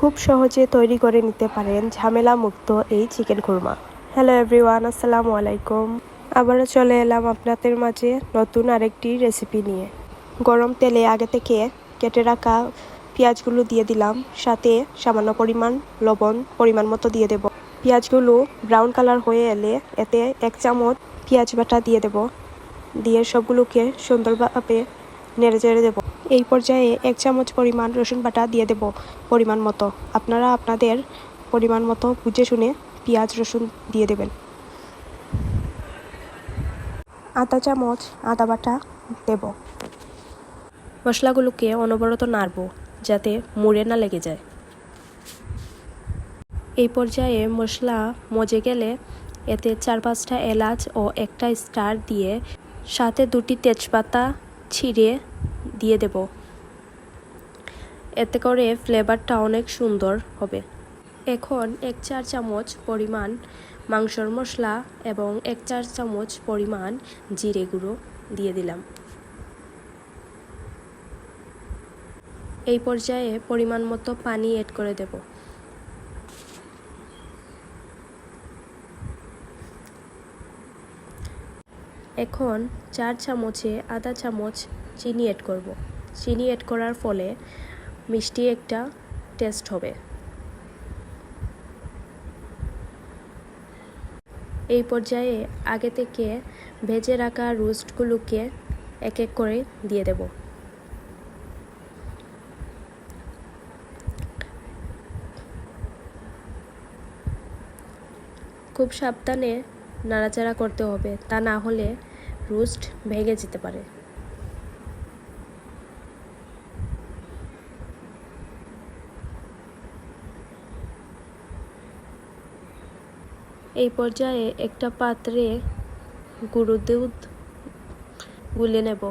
খুব সহজে তৈরি করে নিতে পারেন ঝামেলা মুক্ত এই চিকেন খুরমা। হ্যালো এভরিওয়ান, আসসালামু আলাইকুম। আবারও চলে এলাম আপনাদের মাঝে নতুন আরেকটি রেসিপি নিয়ে। গরম তেলে আগে থেকে কেটে রাখা পেঁয়াজগুলো দিয়ে দিলাম, সাথে সামান্য পরিমাণ লবণ পরিমাণ মতো দিয়ে দেব। পেঁয়াজগুলো ব্রাউন কালার হয়ে এলে এতে এক চামচ পেঁয়াজ বাটা দিয়ে দেব। দিয়ে সবগুলোকে সুন্দরভাবে নেড়ে চেড়ে দেবো। এই পর্যায়ে এক চামচ পরিমাণ রসুন বাটা দিয়ে দেব পরিমাণ মতো। আপনারা আপনাদের পরিমাণ মতো বুঝে শুনে পেঁয়াজ, রসুন দিয়ে দেবেন। আধা চামচ আদা বাটা দেব। মশলাগুলোকে অনবরত নাড়ব যাতে মুড়ে না লেগে যায়। এই পর্যায়ে মশলা মজে গেলে এতে চার পাঁচটা এলাচ ও একটা স্টার দিয়ে সাথে দুটি তেজপাতা ছিঁড়ে দিয়ে দেব। এতে করে ফ্লেভারটা অনেক সুন্দর হবে। এখন এক চার চামচ পরিমাণ মাংসর মশলা এবং এক চার চামচ পরিমাণ জিরে গুঁড়ো দিয়ে দিলাম। এই পর্যায়ে পরিমাণ মতো পানি এড করে দেব। এখন চার চামচে আধা চামচ চিনি এড করব। চিনি এড করার ফলে মিষ্টি একটা টেস্ট হবে। এই পর্যায়ে আগে থেকে ভেজে রাখা রোস্টগুলোকে এক এক করে দিয়ে দেব। খুব সাবধানে নাড়াচাড়া করতে হবে, তা না হলে রোস্ট ভেঙে যেতে পারে। এই পর্যায়ে একটা পাত্রে গুঁড়ো দুধ গুলে নেব।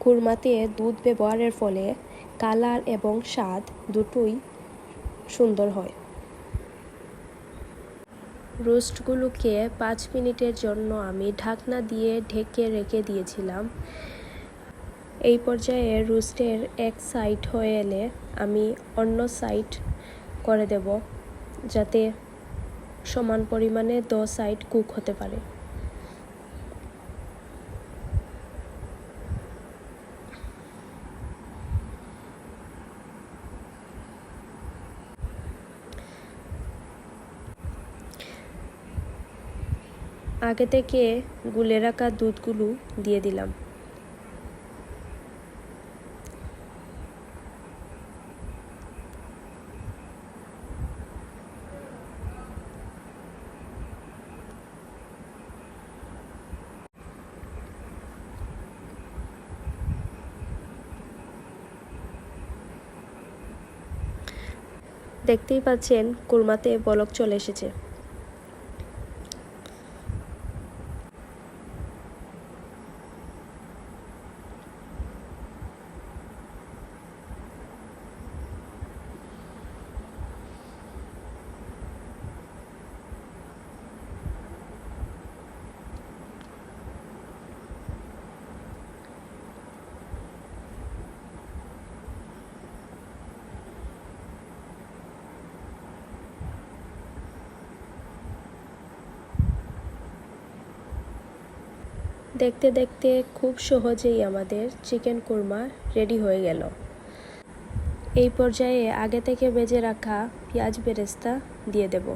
কুরমাতে দুধ ব্যবহারের ফলে কালার এবং স্বাদ দুটোই সুন্দর হয়। রোস্টগুলোকে পাঁচ মিনিটের জন্য আমি ঢাকনা দিয়ে ঢেকে রেখে দিয়েছিলাম। এই পর্যায়ে রোস্টের এক সাইড হয়ে এলে আমি অন্য সাইড করে দেব, যাতে সমান পরিমাণে দ সাইড কুক হতে পারে। আগে থেকে গুলে রাখা দুধগুলো দিয়ে দিলাম। দেখতেই পাচ্ছেন কুরমাতে বলক চলে এসেছে। দেখতে দেখতে খুব সহজেই আমাদের চিকেন কোরমা রেডি হয়ে গেল। এই পর্যায়ে আগে থেকে বেজে রাখা পেঁয়াজ বেরেস্তা দিয়ে দেব।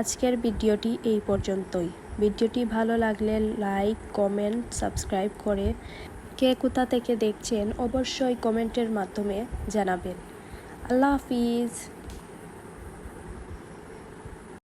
আজকের ভিডিওটি এই পর্যন্তই। ভিডিওটি ভালো লাগলে লাইক, কমেন্ট, সাবস্ক্রাইব করে কে কোথা থেকে দেখছেন অবশ্যই কমেন্টের মাধ্যমে জানাবেন। আল্লাহ হাফিজ।